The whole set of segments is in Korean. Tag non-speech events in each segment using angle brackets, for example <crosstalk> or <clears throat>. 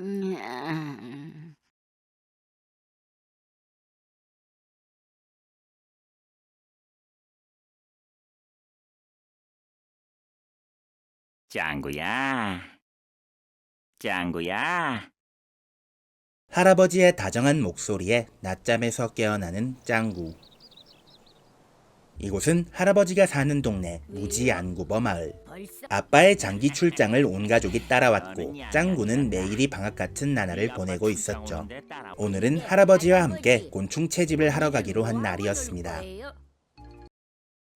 음, 아. 짱구야. 짱구야. 할아버지의 다정한 목소리에 낮잠에서 깨어나는 짱구. 이곳은 할아버지가 사는 동네 무지 안구버 마을. 아빠의 장기 출장을 온 가족이 따라왔고 짱구는 매일이 방학 같은 나날을 보내고 있었죠. 오늘은 할아버지와 함께 곤충 채집을 하러 가기로 한 날이었습니다.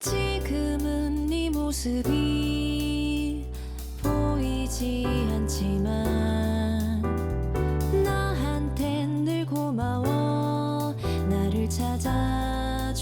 지금은 네 모습이 보이지 않지만 나한텐 늘 고마워 나를 찾아주어서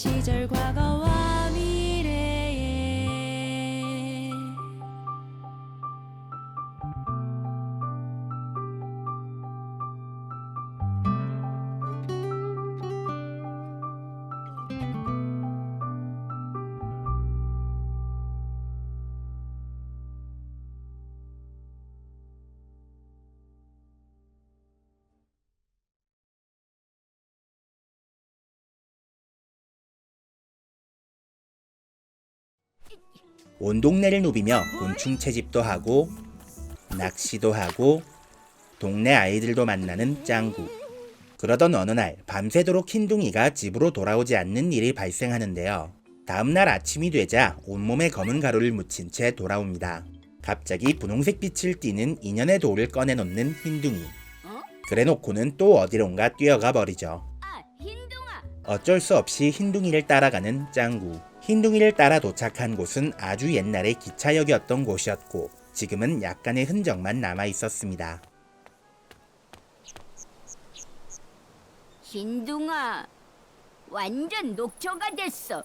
시절 온 동네를 누비며 곤충 채집도 하고 낚시도 하고 동네 아이들도 만나는 짱구. 그러던 어느 날 밤새도록 흰둥이가 집으로 돌아오지 않는 일이 발생하는데요. 다음날 아침이 되자 온몸에 검은 가루를 묻힌 채 돌아옵니다. 갑자기 분홍색 빛을 띠는 인연의 돌을 꺼내놓는 흰둥이. 그래놓고는 또 어디론가 뛰어가 버리죠. 아. 어쩔 수 없이 흰둥이를 따라가는 짱구. 흰둥이를 따라 도착한 곳은 아주 옛날의 기차역이었던 곳이었고 지금은 약간의 흔적만 남아 있었습니다. 흰둥아. 완전 녹초가 됐어.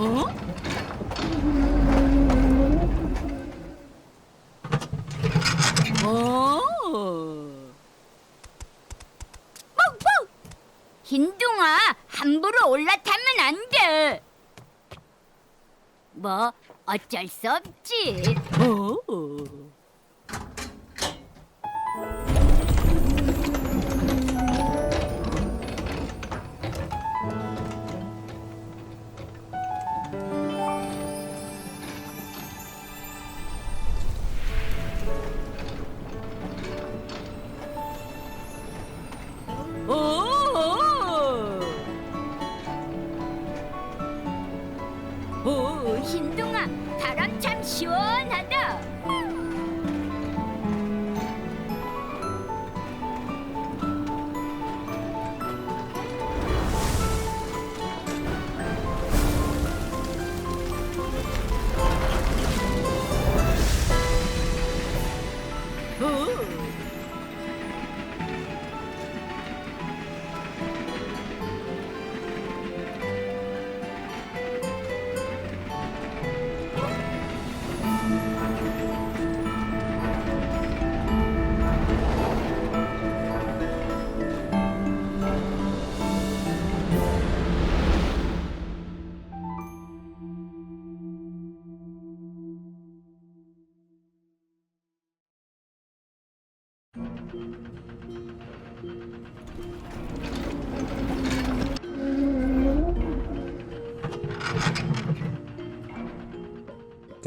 어? 어? 멍멍! 흰둥아, 함부로 올라타면 안 돼. 뭐 어쩔 수 없지. 어? 오,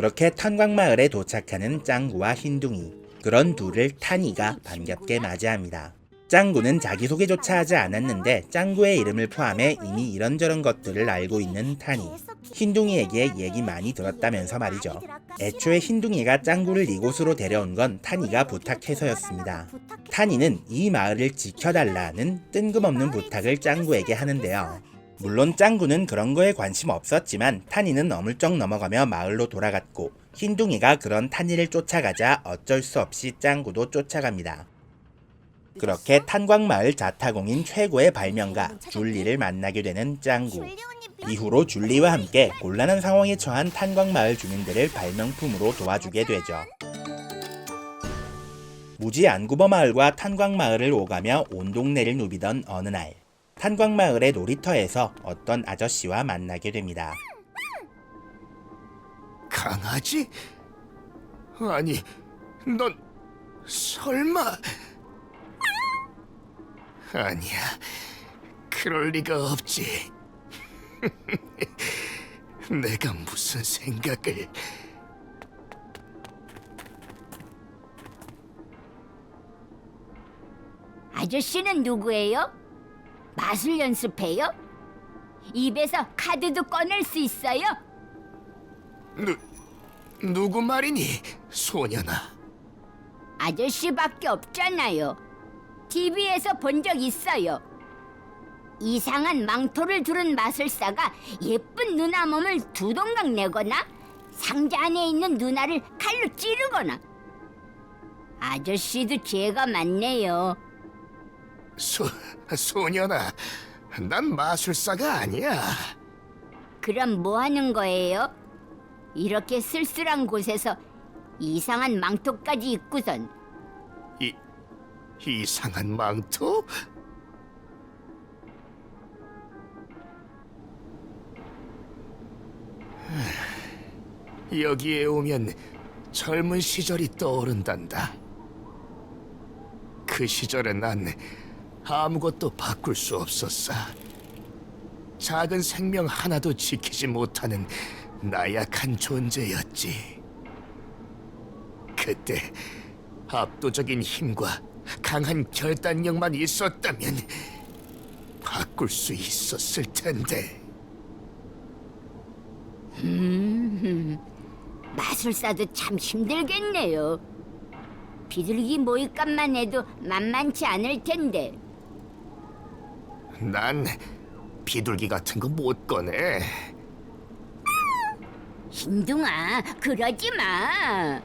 그렇게 탄광마을에 도착하는 짱구와 흰둥이. 그런 둘을 타니가 반갑게 맞이합니다. 짱구는 자기소개조차 하지 않았는데 짱구의 이름을 포함해 이미 이런저런 것들을 알고 있는 타니. 흰둥이에게 얘기 많이 들었다면서 말이죠. 애초에 흰둥이가 짱구를 이곳으로 데려온 건 타니가 부탁해서였습니다. 타니는 이 마을을 지켜달라는 뜬금없는 부탁을 짱구에게 하는데요. 물론 짱구는 그런 거에 관심 없었지만 타니는 어물쩍 넘어가며 마을로 돌아갔고 흰둥이가 그런 타니를 쫓아가자 어쩔 수 없이 짱구도 쫓아갑니다. 그렇게 탄광마을 자타공인 최고의 발명가 줄리를 만나게 되는 짱구. 이후로 줄리와 함께 곤란한 상황에 처한 탄광마을 주민들을 발명품으로 도와주게 되죠. 무지 안구버 마을과 탄광마을을 오가며 온 동네를 누비던 어느 날 탄광마을의 놀이터에서 어떤 아저씨와 만나게 됩니다. 강아지? 아니, 넌 설마? 아니야, 그럴 리가 없지. <laughs> 내가 무슨 생각을... 아저씨는 누구예요? 마술 연습해요? 입에서 카드도 꺼낼 수 있어요? 누, 누구 말이니, 소년아? 아저씨밖에 없잖아요. TV에서 본 적 있어요. 이상한 망토를 두른 마술사가 예쁜 누나 몸을 두 동강 내거나 상자 안에 있는 누나를 칼로 찌르거나 아저씨도 죄가 많네요. 소, 소년아, 난 마술사가 아니야. 그럼 뭐 하는 거예요? 이렇게 쓸쓸한 곳에서 이상한 망토까지 입고선 이, 이상한 망토? 여기에 오면 젊은 시절이 떠오른단다. 그 시절에 난 아무것도 바꿀 수 없었어. 작은 생명 하나도 지키지 못하는 나약한 존재였지. 그때 압도적인 힘과 강한 결단력만 있었다면 바꿀 수 있었을 텐데. 마술사도 참 힘들겠네요. 비둘기 모잇감만 해도 만만치 않을 텐데. 난 비둘기 같은 거 못 꺼내. 흰둥아, 그러지 마.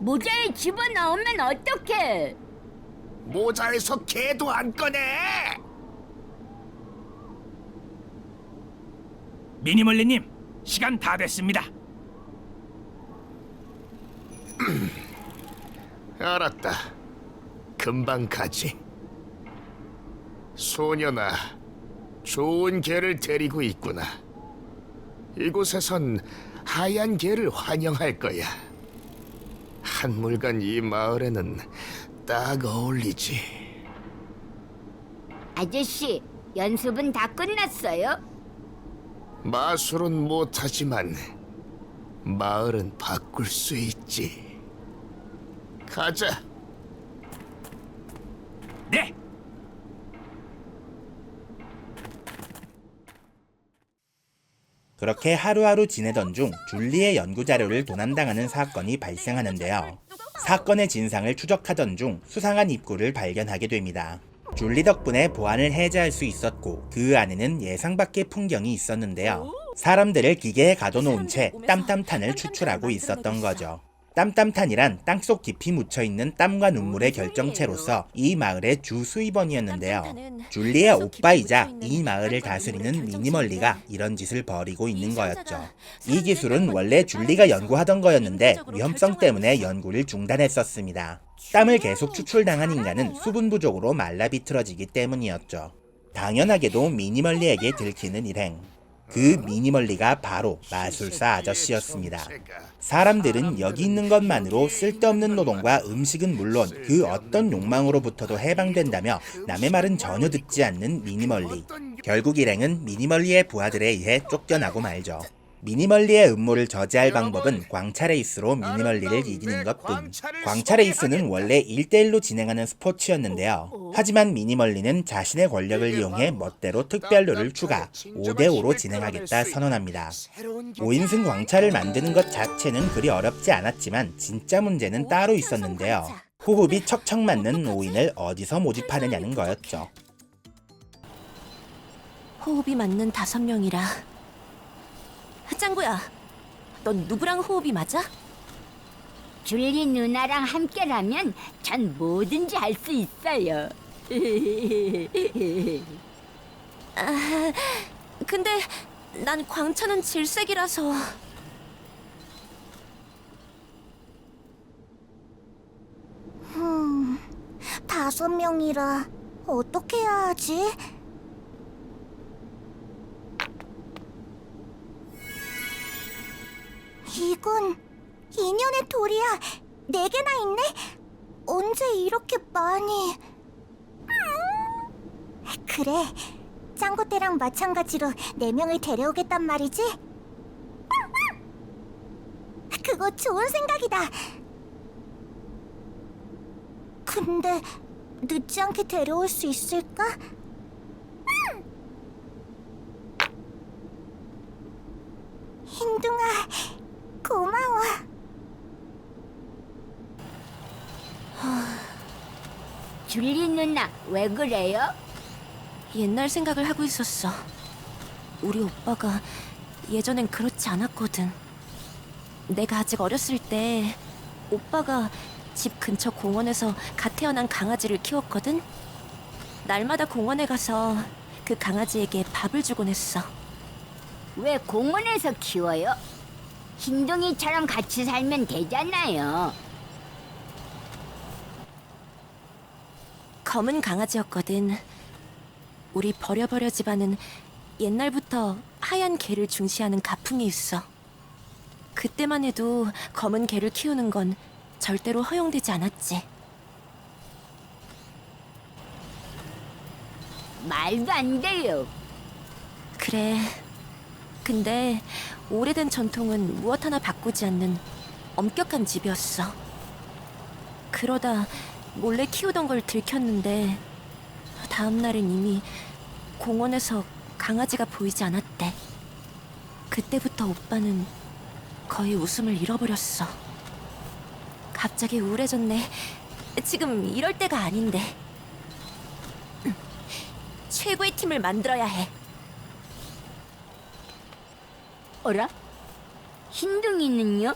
모자에 집어넣으면 어떡해? 모자에서 개도 안 꺼내. 미니멀리님 시간 다 됐습니다. 알았다. 금방 가지. 소년아, 좋은 개를 데리고 있구나. 이곳에선 하얀 개를 환영할 거야. 한물간 이 마을에는 딱 어울리지. 아저씨, 연습은 다 끝났어요? 마술은 못하지만 마을은 바꿀 수 있지. 가자. 네, 그렇게 하루하루 지내던 중 줄리의 연구 자료를 도난당하는 사건이 발생하는데요. 사건의 진상을 추적하던 중 수상한 입구를 발견하게 됩니다. 줄리 덕분에 보안을 해제할 수 있었고 그 안에는 예상 밖의 풍경이 있었는데요. 사람들을 기계에 가둬놓은 채 땀땀탄을 추출하고 있었던 거죠. 땀땀탄이란 땅속 깊이 묻혀있는 땀과 눈물의 결정체로서 이 마을의 주 수입원이었는데요. 줄리의 오빠이자 이 마을을 다스리는 미니멀리가 이런 짓을 벌이고 있는 거였죠. 이 기술은 원래 줄리가 연구하던 거였는데 위험성 때문에 연구를 중단했었습니다. 땀을 계속 추출당한 인간은 수분 부족으로 말라 비틀어지기 때문이었죠. 당연하게도 미니멀리에게 들키는 일행. 그 미니멀리가 바로 마술사 아저씨였습니다. 사람들은 여기 있는 것만으로 쓸데없는 노동과 음식은 물론 그 어떤 욕망으로부터도 해방된다며 남의 말은 전혀 듣지 않는 미니멀리. 결국 일행은 미니멀리의 부하들에 의해 쫓겨나고 말죠. 미니멀리의 음모를 저지할 방법은 광차레이스로 미니멀리를 이기는 것뿐. 광차레이스는 원래 1대1로 진행하는 스포츠였는데요. 하지만 미니멀리는 자신의 권력을 이용해 멋대로 특별룰을 추가, 5대5로 진행하겠다 선언합니다. 5인승 광차를 만드는 것 자체는 그리 어렵지 않았지만 진짜 문제는 따로 있었는데요. 호흡이 척척 맞는 5인을 어디서 모집하느냐는 거였죠. 호흡이 맞는 다섯 명이라. 짱구야, 넌 누구랑 호흡이 맞아? 줄리 누나랑 함께라면 전 뭐든지 할 수 있어요. <laughs> 아, 근데 난 광차는 질색이라서. 다섯 명이라 어떻게 해야 하지? 이건 인연의 돌이야. 네 개나 있네. 언제 이렇게 많이? 음. 그래. 짱구 때랑 마찬가지로 네 명을 데려오겠단 말이지. 그거 좋은 생각이다. 근데 늦지 않게 데려올 수 있을까? 흰둥아, 고마워. 줄리 누나 왜 그래요? 옛날 생각을 하고 있었어. 우리 오빠가 예전엔 그렇지 않았거든. 내가 아직 어렸을 때 오빠가 집 근처 공원에서 갓 태어난 강아지를 키웠거든. 날마다 공원에 가서 그 강아지에게 밥을 주곤 했어. 왜 공원에서 키워요? 흰둥이처럼 같이 살면 되잖아요. 검은 강아지였거든. 우리 버려버려 집안은 옛날부터 하얀 개를 중시하는 가풍이 있어. 그때만 해도 검은 개를 키우는 건 절대로 허용되지 않았지. 말도 안 돼요. 그래. 근데 오래된 전통은 무엇 하나 바꾸지 않는 엄격한 집이었어. 그러다 몰래 키우던 걸 들켰는데 다음 날엔 이미 공원에서 강아지가 보이지 않았대. 그때부터 오빠는 거의 웃음을 잃어버렸어. 갑자기 우울해졌네. 지금 이럴 때가 아닌데. <clears throat> 최고의 팀을 만들어야 해. 어라? 흰둥이는요?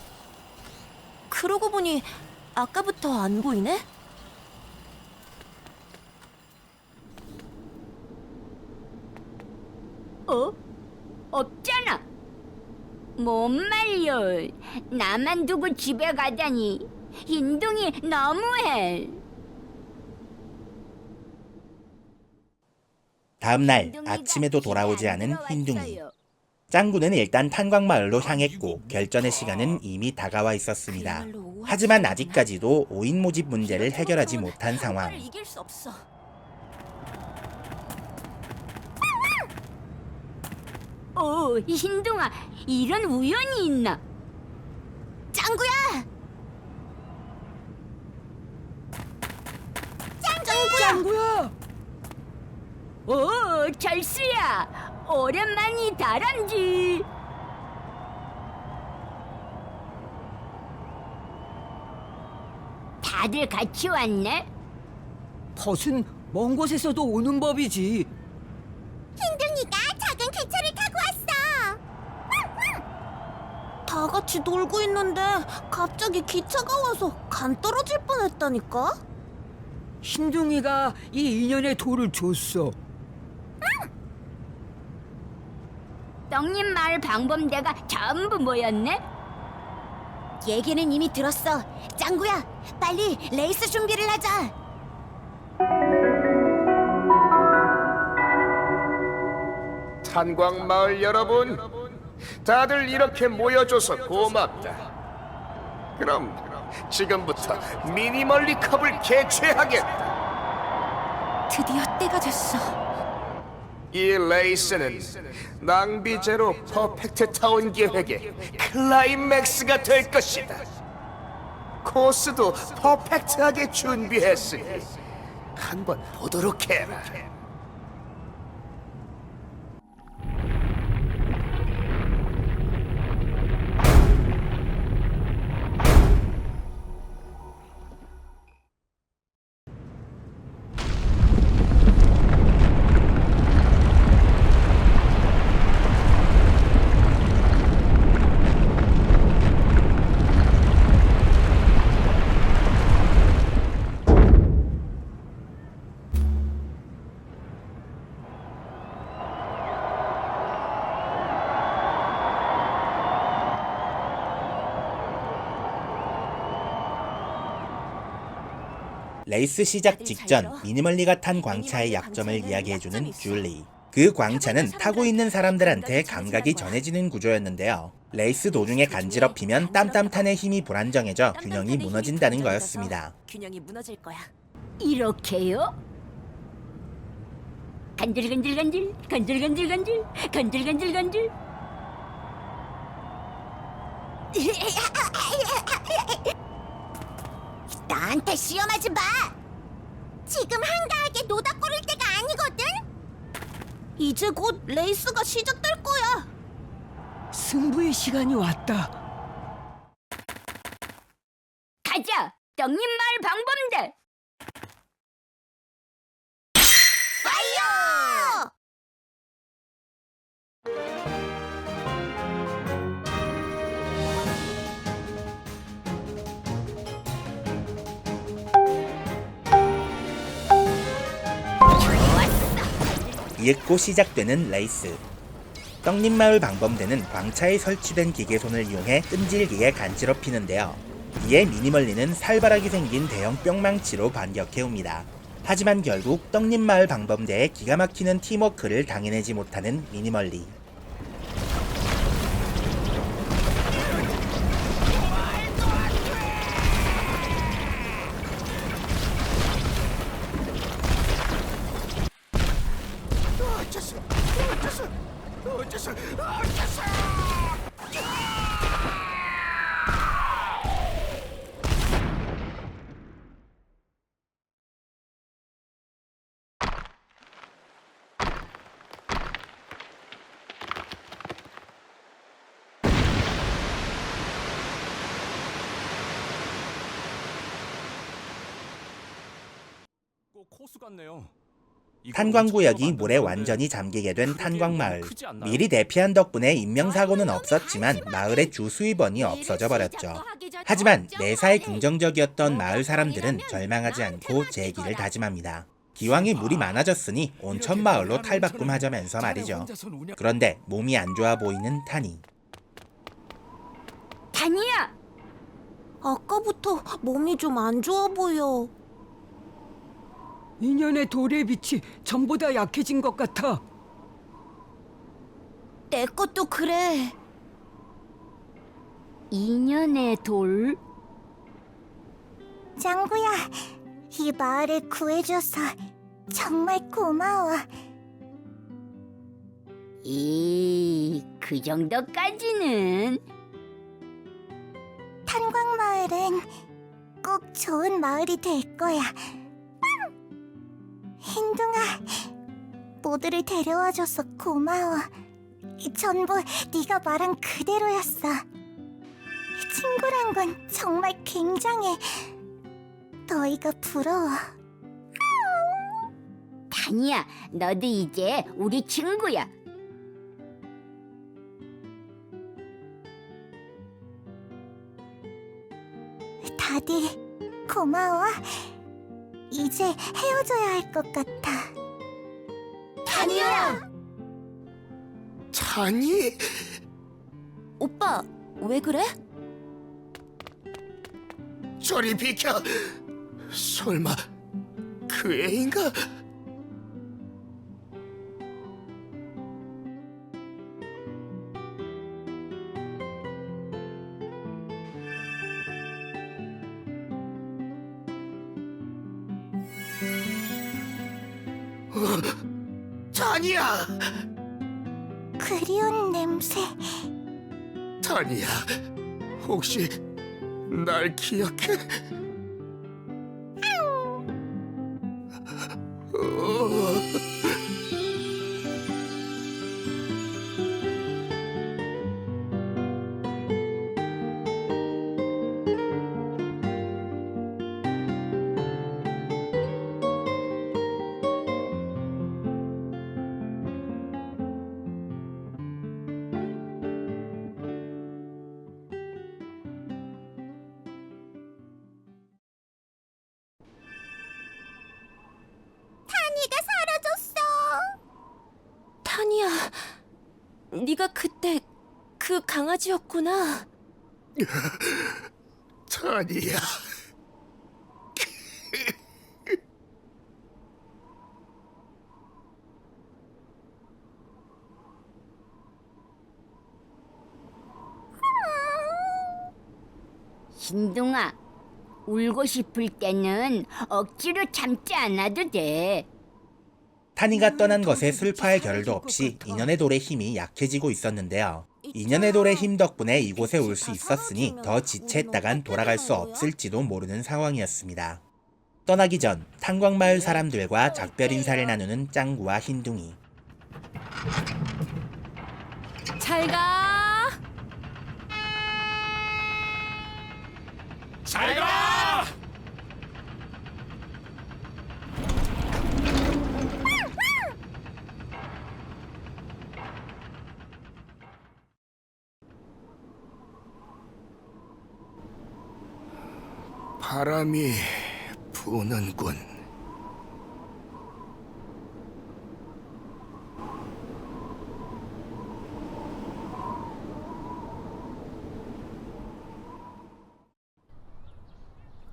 그러고 보니 아까부터 안 보이네? 어? 없잖아. 못 말려. 나만 두고 집에 가다니. 흰둥이 너무해. 다음 날 아침에도 돌아오지 않은 흰둥이. 짱구는 일단 탄광마을로 향했고 결전의 시간은 이미 다가와 있었습니다. 하지만 아직까지도 5인 모집 문제를 해결하지 못한 상황. 오, 흰둥아, 이런 우연이 있나? 짱구야! 짱구야! 오, 절수야! 오랜만이 다람쥐! 다들 같이 왔네? 덫은 먼 곳에서도 오는 법이지. 같이 놀고 있는데 갑자기 기차가 와서 간 떨어질 뻔했다니까? 흰둥이가 이 인연의 돌을 줬어. 떡님 마을 방범대가 전부 모였네. 얘기는 이미 들었어. 짱구야, 빨리 레이스 준비를 하자. 탄광마을 여러분, 다들 이렇게 모여줘서 고맙다. 그럼 지금부터 미니멀리 컵을 개최하겠다. 드디어 때가 됐어. 이 레이스는 낭비 제로 퍼펙트 타운 계획의 클라이맥스가 될 것이다. 코스도 퍼펙트하게 준비했으니 한번 보도록 해라. 레이스 시작 직전 미니멀리가 탄 광차의 약점을 이야기해주는 줄리. 그 광차는 타고 있는 사람들한테 감각이 전해지는 구조였는데요. 레이스 도중에 간지럽히면 땀땀탄의 힘이 불안정해져 균형이 무너진다는 거였습니다. 균형이 무너질 거야. 이렇게요? 간질간질간질, 간질간질간질, 간질간질간질. 나한테 시험하지 마. 지금 한가하게 노다 꾸릴 때가 아니거든. 이제 곧 레이스가 시작될 거야. 승부의 시간이 왔다. 가자, 떡님 마을 방범대. 이윽고 시작되는 레이스. 떡잎마을 방범대는 광차에 설치된 기계손을 이용해 끈질기게 간지럽히는데요. 이에 미니멀리는 살벌하게 생긴 대형 뿅망치로 반격해옵니다. 하지만 결국 떡잎마을 방범대의 기가 막히는 팀워크를 당해내지 못하는 미니멀리. 코스 같네요. 탄광구역이 물에 완전히 잠기게 된 탄광마을. 미리 대피한 덕분에 인명사고는 없었지만 마을의 주 수입원이 없어져 버렸죠. 하지만 매사에 긍정적이었던 마을 사람들은 절망하지 않고 재기를 다짐합니다. 기왕이 물이 많아졌으니 온천 마을로 탈바꿈하자면서 말이죠. 그런데 몸이 안 좋아 보이는 타니. 다니야, 아까부터 몸이 좀 안 좋아 보여. 인연의 돌의 빛이 전보다 약해진 것 같아. 내 것도 그래. 인연의 돌. 짱구야, 이 마을을 구해줘서 정말 고마워. 이, 그 정도까지는. 탄광마을은 꼭 좋은 마을이 될 거야. 행둥아, 모두를 데려와줘서 고마워. 전부 네가 말한 그대로였어. 친구란 건 정말 굉장해. 너희가 부러워. 다니야, 너도 이제 우리 친구야. 다들 고마워. 이제 헤어져야 할 것 같아. 타니야! 타니? 오빠, 왜 그래? 저리 비켜. 설마 그 애인가? 어, 타니야, 그리운 냄새. 타니야, 혹시 날 기억해? 타 그 강아지였구나. 타니야. 흰둥아, 울고 싶을 때는 억지로 참지 않아도 돼. 타니가 떠난 것에 슬퍼할 겨를도 없이 인연의 돌의 힘이 약해지고 있었는데요. 인연의 돌의 힘 덕분에 이곳에 올 수 있었으니 더 지체했다간 돌아갈 수 없을지도 모르는 상황이었습니다. 떠나기 전 탄광마을 사람들과 작별 인사를 나누는 짱구와 흰둥이. 잘 가. 잘 가! 바람이 부는군.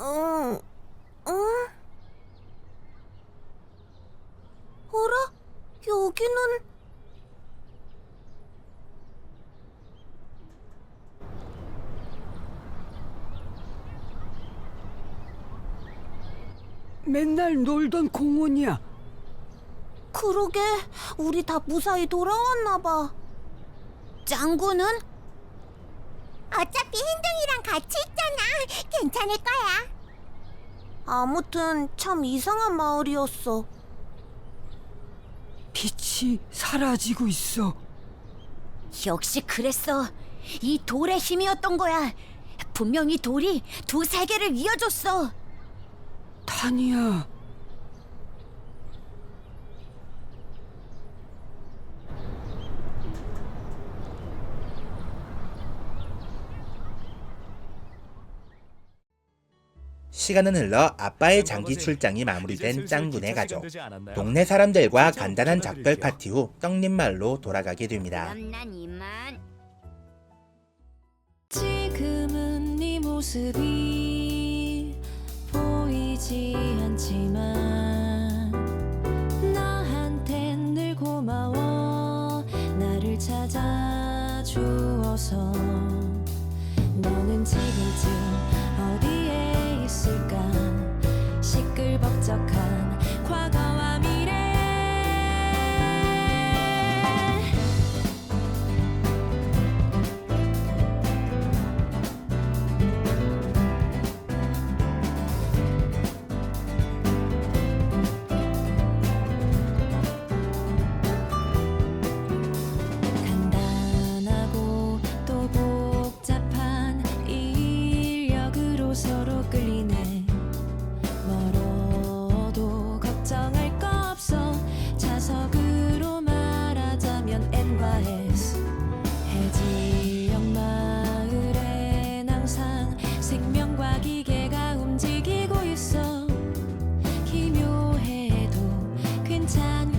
응, 응? 어라? 여기는... 맨날 놀던 공원이야. 그러게, 우리 다 무사히 돌아왔나 봐. 짱구는? 어차피 흰둥이랑 같이 있잖아. 괜찮을 거야. 아무튼 참 이상한 마을이었어. 빛이 사라지고 있어. 역시 그랬어. 이 돌의 힘이었던 거야. 분명히 돌이 두 세계를 이어줬어. 타니야. 시간은 흘러 아빠의 장기 출장이 마무리된 짱구네 가족. 동네 사람들과 간단한 작별 파티 후 떡잎마을로 돌아가게 됩니다. 그럼 난 이만. 지금은 네 모습이 보이지 않지만 나한텐 늘 고마워. 나를 찾아주어서 너는 지금 괜찮아.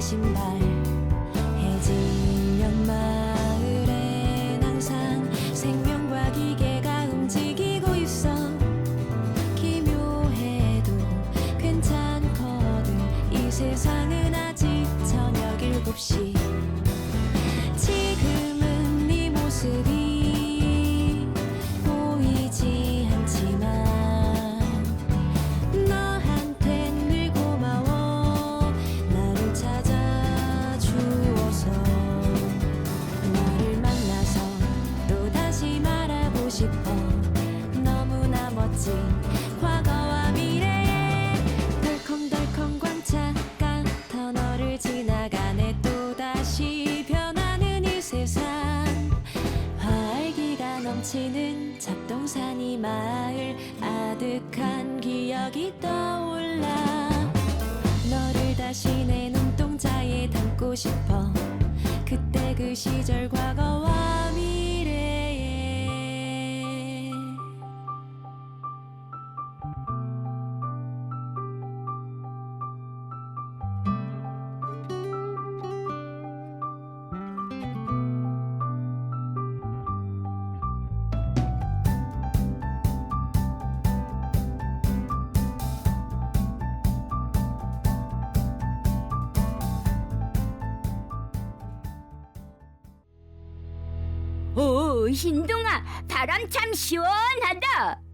心白。 넘치는 잡동사니 마을 아득한 기억이 떠올라. 너를 다시 내 눈동자에 담고 싶어. 그때 그 시절 과거와 미래 흰둥아, 바람 참 시원하다.